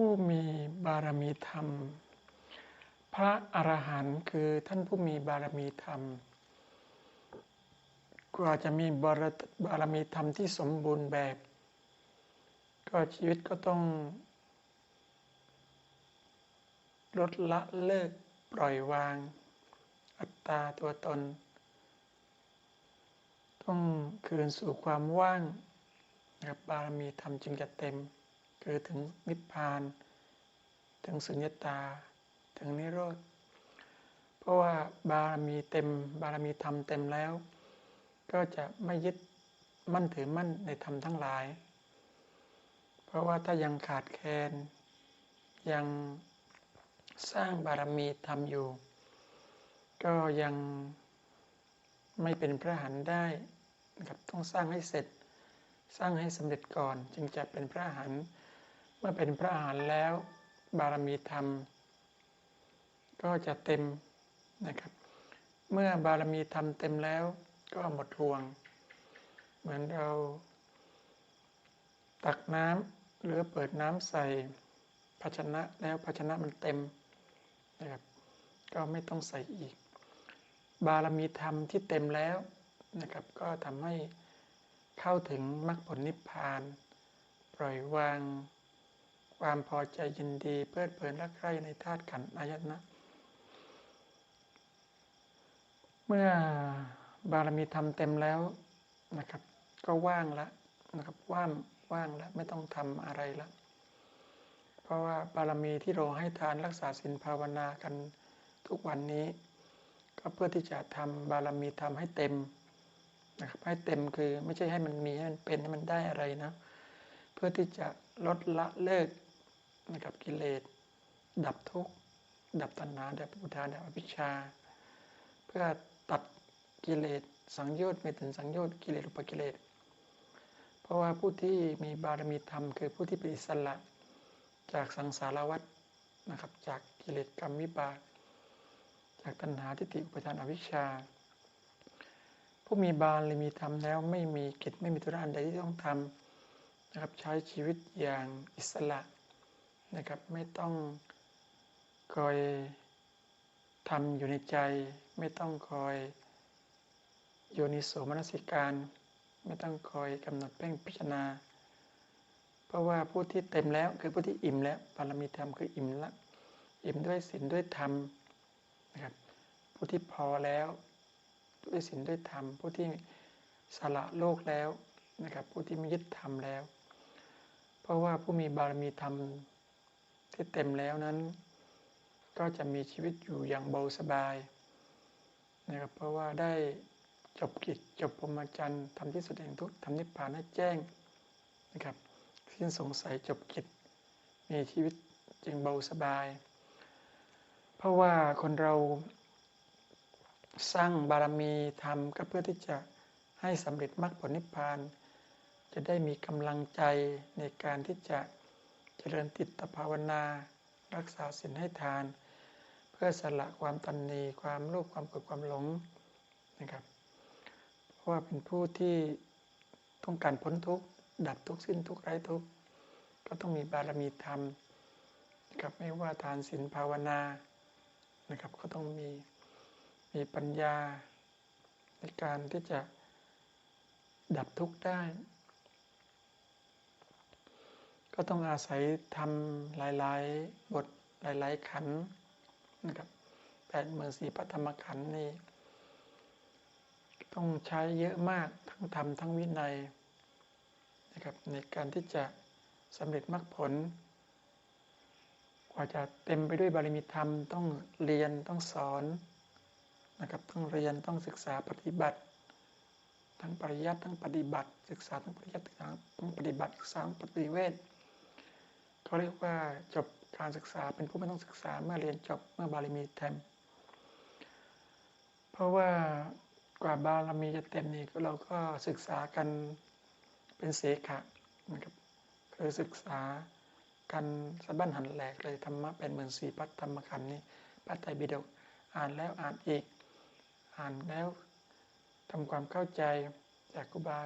ผู้มีบารมีธรรม พระอรหันต์คือท่านผู้มีบารมีธรรม กว่าจะมีบารบารมีธรรมที่สมบูรณ์แบบ ก็ชีวิตก็ต้อง ลดละเลิกปล่อยวาง อัตตาตัวตน ต้องคืนสู่ความว่างนะครับบารมีธรรมจึงจะเต็ม คือถึงนิพพาน ถึงสุญญตา ถึงนิโรธ เพราะว่าบารมีเต็ม บารมีธรรมเต็มแล้ว ก็จะไม่ยึดมั่นถือมั่นในธรรมทั้งหลาย เพราะว่าถ้ายังขาดแคลนยังสร้างบารมีธรรมอยู่ ก็ยังไม่เป็นพระหันได้นะครับต้องสร้างให้เสร็จ สร้างให้สำเร็จก่อนจึงจะเป็นพระหัน มื่อเป็นพระหันแล้ว บารมีธรรม ก็จะเต็มนะครับ เมื่อบารมีธรรมเต็มแล้ว ก็หมดห่วง เหมือนเรา ตักน้ำหรือเปิดน้ำใส่ภาชนะแล้วภาชนะมันเต็มนะครับ ก็ไม่ต้องใส่อีก บารมีธรรมที่เต็มแล้วนะครับ ก็ทำให้เข้าถึงมรรคผลนิพพาน ปล่อยวาง ความพอใจยินดีเพลิดเพลินรักใคร่ในธาตุขันธ์อายตนะ เมื่อบารมีธรรมเต็มแล้วนะครับ ก็ว่างล้วนะครับว่างว่างแล้วไม่ต้องทำอะไรล้วเพราะว่าบารมีที่เราให้ทานรักษาศีลภาวนากันทุกวันนี้ ก็เพื่อที่จะทำบารมีธรรมให้เต็มนะครับให้เต็มคือไม่ใช่ให้มันมีให้มันเป็นให้มันได้อะไรนะ เพื่อที่จะลดละเลิก นะครับกิเลส ดับทุกข์ดับตัณหาดับอุทานดับอภิชา เพื่อตัดกิเลสสังโยชน์ไม่ถึงสังโยชน์กิเลสอุปกิเลส เพราะว่าผู้ที่มีบารมีธรรม คือผู้ที่เป็นอิสระจากสังสารวัฏนะครับ จากกิเลสกรรมวิบากจากตัณหาทิฏฐิอุปทานอวิชชา ผู้มีบารมีธรรมแล้วไม่มีกิจไม่มีธุระอันใดที่ต้องทำนะครับใช้ชีวิตอย่างอิสระ นะครับ ไม่ต้องคอยทำอยู่ในใจ ไม่ต้องคอยโยนิโสมนสิการ ไม่ต้องคอยกำหนดเพ่งพิจารณา เพราะว่าผู้ที่เต็มแล้วคือผู้ที่อิ่มแล้วบารมีธรรมคืออิ่มละอิ่มด้วยศีลด้วยธรรมนะครับผู้ที่พอแล้วด้วยศีลด้วยธรรม ผู้ที่สละโลกแล้วนะครับผู้ที่ไม่ยึดธรรมแล้ว เพราะว่าผู้มีบารมีธรรม ที่เต็มแล้วนั้น ก็จะมีชีวิตอยู่อย่างเบาสบายนะครับเพราะว่าได้จบกิจจบปรมจันทร์ทำที่สุดแห่งทุกทำนิพพานให้แจ้งนะครับสิ้นสงสัยจบกิจมีชีวิตจึงเบาสบาย เพราะว่าคนเราสร้างบารมีธรรมก็เพื่อที่จะให้สำเร็จมรรคผลนิพพาน จะได้มีกำลังใจในการที่จะ เจริญติตภาวนา รักษาศีลให้ทาน เพื่อสละความตันนีความโลภความโกรธความหลงนะครับ เพราะว่าเป็นผู้ที่ต้องการพ้นทุกข์ดับทุกข์สิ้นทุกข์ไร้ทุกข์ก็ต้องมีบารมีธรรมนะครับไม่ว่าทานศีลภาวนานะครับ ก็ต้องมีมีปัญญาในการที่จะดับทุกข์ได้ ก็ต้องอาศัยทำหลาย ๆ บทหลาย ๆ ขันนะครับแปดหมื่นสี่พระธรรมขันนี่ต้องใช้เยอะมากทั้งธรรมทั้งวินัยนะครับในการที่จะสำเร็จมรรคผล กว่าจะเต็มไปด้วยบารมีธรรมต้องเรียนต้องสอนนะครับต้องเรียนต้องศึกษาปฏิบัติ ทั้งปริยัติทั้งปฏิบัติ ศึกษาทั้งปริยัติทั้งปฏิบัติศึกษาปฏิเวท เขาเรียกว่าจบการศึกษาเป็นผู้ไม่ต้องศึกษาเมื่อเรียนจบเมื่อบารมีเต็ม เพราะว่ากว่าบารมีจะเต็มนี่เราก็ศึกษากันเป็นเสขะนะครับคือศึกษากันสะบั้นหันแหลกเลยธรรมะเป็นเหมือนสี่พัฒธรรมขันนี่พระไตรปิฎกอ่านแล้วอ่านอีก อ่านแล้วทำความเข้าใจจากครูบา